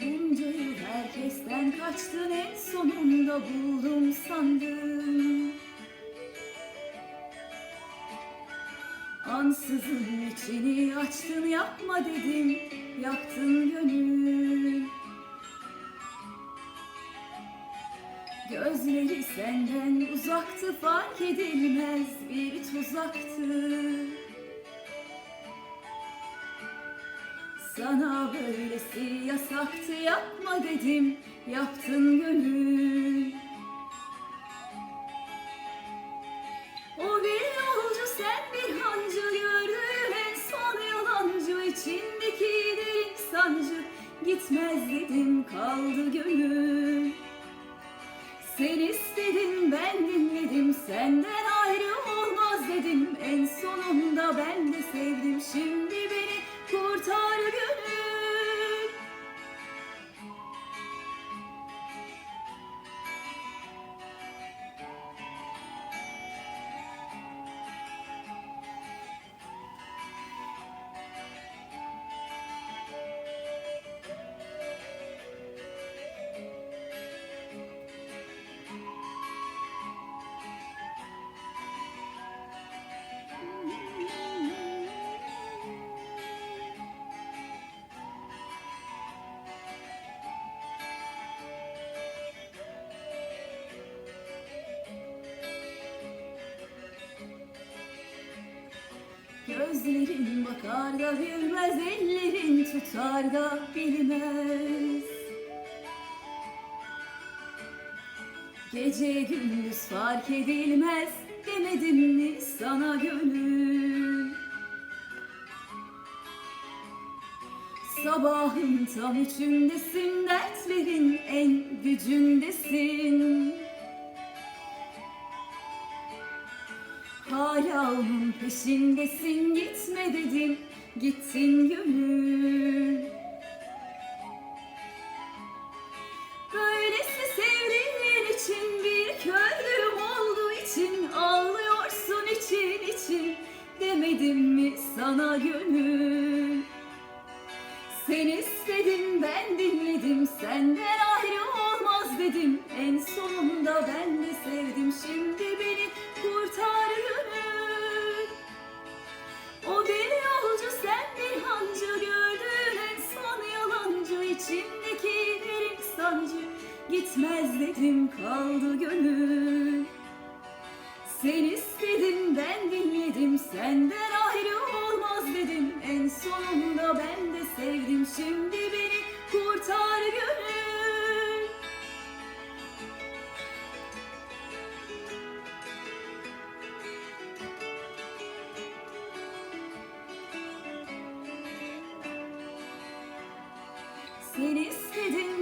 Bunca yıl herkesten kaçtın en sonunda buldum sandım Ansızın içini açtın yapma dedim Yaktın gönül Gözleri senden uzaktı fark edilmez bir tuzaktı Sana böylesi yasaktı yapma dedim. Yaptın gönül. O bir yolcu sen bir hancı gördüğüm en son yalancı içindeki derin sancı. Gitmez dedim kaldı gönül. Sen istedin ben dinledim. Senden ayrı Gözlerin bakar da bilmez, ellerin tutar da bilmez. Gece gündüz fark edilmez, demedim mi sana gönül? Sabahın tam üçündesin, dertlerin en gücündesin. Hala onun peşindesin gitme dedim. Gittin gönül Böylesi sevdiğin için bir köylüm olduğu için Ağlıyorsun için için. Demedim mi sana gönül? Sen istedin ben dinledim senden sancı Gitmez dedim kaldı gönül. Sen istedin ben dinledim senden ayrı olmaz dedim. En sonunda ben de sevdim şimdi beni kurtar gönül. Sen istedin